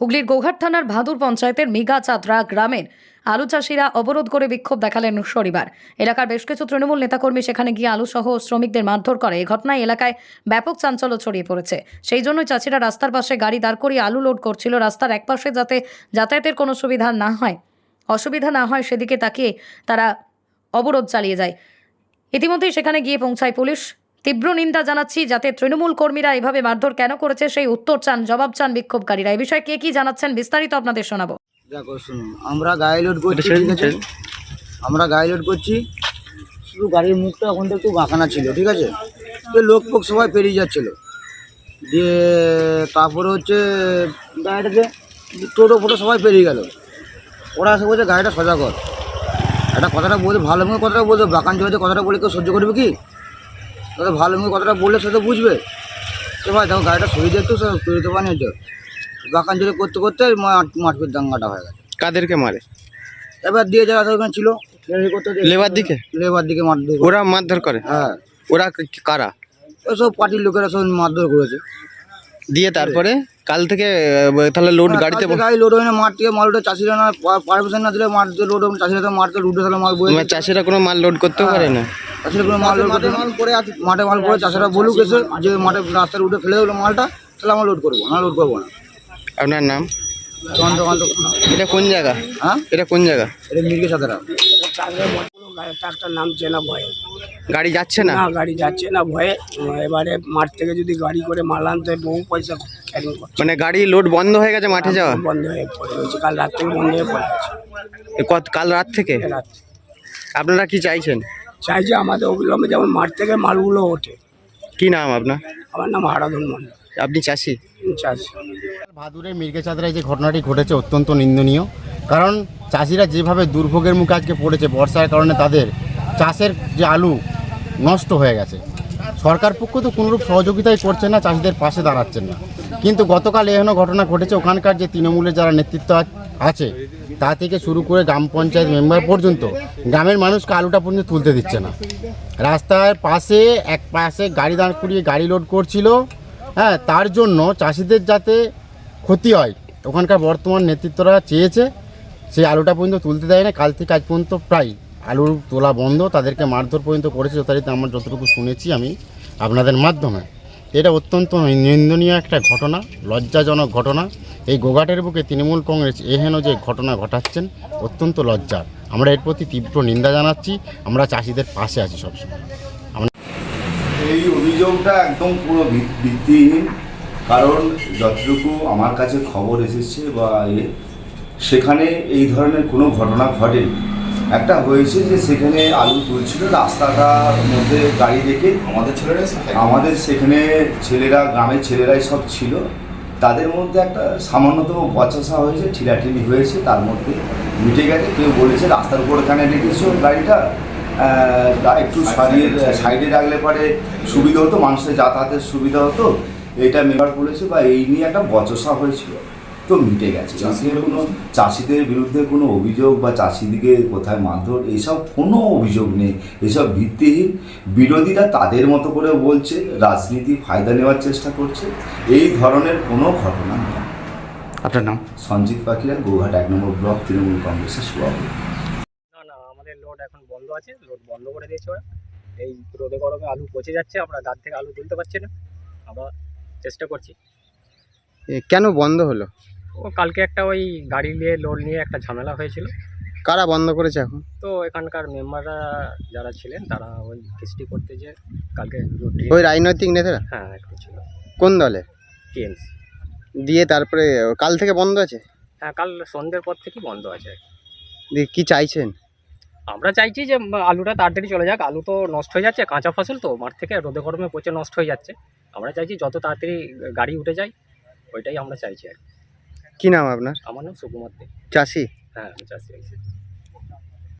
হুগলির গৌঘাট থানার ভাদুর পঞ্চায়েতের মেঘা চাতরা গ্রামের আলু চাষিরা অবরোধ করে বিক্ষোভ দেখালেন শনিবার। এলাকার বেশ কিছু তৃণমূল নেতাকর্মী সেখানে গিয়ে আলু সহ শ্রমিকদের মারধর করে। এই ঘটনায় এলাকায় ব্যাপক চাঞ্চল্য ছড়িয়ে পড়েছে। সেই জন্যই চাষিরা রাস্তার পাশে গাড়ি দাঁড় করিয়ে আলু লোড করছিল। রাস্তার একপাশে যাতে যাতায়াতের কোনো সুবিধা না হয়, অসুবিধা না হয় সেদিকে তাকিয়ে তারা অবরোধ চালিয়ে যায়। ইতিমধ্যেই সেখানে গিয়ে পৌঁছায় পুলিশ। তীব্র নিন্দা জানাচ্ছি যাতে তৃণমূল কর্মীরা এভাবে মারধর কেন করেছে সেই উত্তর চান জবাব চান বিক্ষোভকারীরা। এই বিষয়ে কে কি জানাচ্ছেন বিস্তারিত আপনাদের শোনাবো। দেখো শুনুন আমরা গাড়ি লোড করছি ঠিক আছে? আমরা গাড়ি লোড করছি শুধু গাড়ির মুখটা ওখানটা একটু বাঁকানা ছিল ঠিক আছে? তো লোক ফোক সবাই পেরিয়ে যাচ্ছিল। দিয়ে তারপরে হচ্ছে গাড়িটাতে টোটো ফোটো সবাই পেরিয়ে গেল। ওরা এসে বলছে গাড়িটা সোজা কর একটা কথাটা বলতে ভালো মুখে কথাটা বলতে বাঁকান জমিতে কথাটা বলে কেউ সহ্য করবে কি? তাহলে ভালো মুখে কথাটা বললে সে তো বুঝবে। তো ভাই দেখো গাড়িটা সরিয়ে দিয়ে একটু পেরোতে পারেনি তো। বাঁকান জোরে করতে করতে মাঠ মাঠপিট দাঙ্গাটা হয়ে গেছে। কাদেরকে মারে? এবার দিয়ে যারা ওখানে ছিল লেবার করতে দিকে? লেবার দিকে মারধর ওরা মারধর করে? হ্যাঁ। ওরা কারা? ওসব পার্টির লোকেরা সব মারধর করেছে। দিয়ে তারপরে কাল থেকে তাহলে লোড হ্যাঁ, গাড়িতে গাড়ি লোড হয় না মাঠ থেকে মাল ওঠে চাষিরা না পারমিশন না দিলে মাঠ লোড হবে চাষিরা তো মাঠতে রুটে তাহলে মাল মানে চাষিরা কোনো মাল লোড করতেও পারে না। চাষিরা কোনো মাল লোড করতে মাল পরে মাঠে মাল পরে চাষিরা বলুক এসে যে মাঠে রাস্তার উঠে ফেলে দিলো মালটা তাহলে আমরা লোড করব না লোড করব না। আপনার নাম? এটা কোন জায়গা? হ্যাঁ? এটা কোন জায়গা? এটা মির্গে সাথেরা ট্রাক্টর নামছে না ভয়ে। গাড়ি যাচ্ছে না? না গাড়ি যাচ্ছে না ভয়ে। এবারে মাঠ থেকে যদি গাড়ি করে মাল আনতে হয়, বহু পয়সা ক্যারিং মানে গাড়ি লোড বন্ধ হয়ে গেছে মাঠে যাওয়া? বন্ধ হয়ে পড়ে রয়েছে কাল রাত থেকে বন্ধ হয়ে পড়ে কত- কাল রাত থেকে? রাত আপনারা কি চাইছেন? চাইছে আমাদের অবিলম্বে যেমন মাঠ থেকে মালগুলো ওঠে। কি নাম আপনার? আমার নাম হারাধন মন্ডল আপনি চাষি? চাষি। ভাদুরের মির্গে চাঁদরায় যে ঘটনাটি ঘটেছে অত্যন্ত নিন্দনীয়। কারণ চাষিরা যেভাবে দুর্ভোগের মুখে আজকে পড়েছে বর্ষার কারণে তাদের চাষের যে আলু নষ্ট হয়ে গেছে। সরকার পক্ষ তো কোনোরূপ সহযোগিতাই করছে না চাষিদের পাশে দাঁড়াচ্ছেন না। কিন্তু গতকাল এখনও ঘটনা ঘটেছে ওখানকার যে তৃণমূলের যারা নেতৃত্ব আছে। তা থেকে শুরু করে গ্রাম পঞ্চায়েত মেম্বার পর্যন্ত গ্রামের মানুষকে আলুটা পর্যন্ত তুলতে দিচ্ছে না। রাস্তার পাশে, এক পাশে গাড়ি দাঁড় করিয়ে গাড়ি লোড করছিল। হ্যাঁ তার জন্য চাষিদের যাতে ক্ষতি হয়, ওখানকার বর্তমান নেতৃত্বরা চেয়েছে, সেই আলুটা পর্যন্ত তুলতে দেয় না। কাল থেকে আজ পর্যন্ত প্রায় আলুর তোলা বন্ধ, তাদেরকে মারধর পর্যন্ত করেছে যথারীতি আমার যতটুকু শুনেছি আমি আপনাদের মাধ্যমে। এটা অত্যন্ত নিন্দনীয় একটা ঘটনা, লজ্জাজনক ঘটনা। এই গোঘাটের বুকে তৃণমূল কংগ্রেস এহেন যে ঘটনা ঘটাচ্ছেন অত্যন্ত লজ্জার। আমরা এর প্রতি তীব্র নিন্দা জানাচ্ছি আমরা চাষিদের পাশে আছি সবসময়। এই অভিযোগটা একদম পুরো ভিত- ভিত্তিহীন কারণ যতটুকু আমার কাছে খবর এসেছে বা এ সেখানে এই ধরনের কোনো ঘটনা ঘটেনি। একটা হয়েছে যে সেখানে আলু তুলছিল রাস্তাটার মধ্যে গাড়ি রেখে আমাদের ছেলেরা আমাদের সেখানে ছেলেরা গ্রামের ছেলেরাই সব ছিল। তাদের মধ্যে একটা সামান্যতম বচসা হয়েছে ঠিলাঠিলি হয়েছে তার মধ্যে মিটে গেছে। কেউ বলেছে রাস্তার উপর কানে রেখেছো গাড়িটা। একটু সারিয়ে সাইডে রাখলে পরে সুবিধা হতো মানুষের যাতায়াতের সুবিধা হতো। এটা মেবার বলেছে বা এই নিয়ে একটা বচসা হয়েছিল। তো মিটে গেছে। চাষিদের কোনো চাষিদের বিরুদ্ধে কোনো অভিযোগ বা চাষিদিকে কোথায় মারধর এইসব কোনো অভিযোগ নেই। এসব ভিত্তিহীন। বিরোধীরা তাদের মতো করে বলছে রাজনীতি ফায়দা নেওয়ার চেষ্টা করছে। এই ধরনের কোনো ঘটনা নেই। আপনার নাম? সঞ্জিত পাখিরা গোঘাট এক নম্বর ব্লক তৃণমূল কংগ্রেসের সভাপতি। না না আমাদের লোড এখন বন্ধ আছে লোড বন্ধ করে দিয়েছে ওরা। এই রোদে গরমে আলু পচে যাচ্ছে আমরা গাছ থেকে আলু তুলতে পারছি না। আমরা চেষ্টা করছি। এ, কেন বন্ধ হলো? ও কালকে একটা ওই গাড়ি নিয়ে লোড নিয়ে একটা ঝামেলা হয়েছিল। কারা বন্ধ করেছে এখন? তো এখানকার মেম্বাররা যারা ছিলেন তারা ওই কিস্তি করতে যে কালকে ওই রাজনৈতিক নেতারা? হ্যাঁ একটু ছিল। কোন দলে? টিএমসি দিয়ে তারপরে কাল থেকে বন্ধ আছে? হ্যাঁ কাল সন্ধ্যের পর থেকেই বন্ধ আছে। দিয়ে কি চাইছেন? আমরা চাইছি যে আলুটা তাড়াতাড়ি চলে যাক। আলু তো নষ্ট হয়ে যাচ্ছে কাঁচা ফসল তো মাঠ থেকে রোদে গরমে পচে নষ্ট হয়ে যাচ্ছে। আমরা চাইছি যত তাড়াতাড়ি গাড়ি উঠে যায় ওইটাই আমরা চাইছি আর কি। কি নাম আপনার? আমার নাম সুকুমার দে। চাষি? হ্যাঁ আমি চাষি।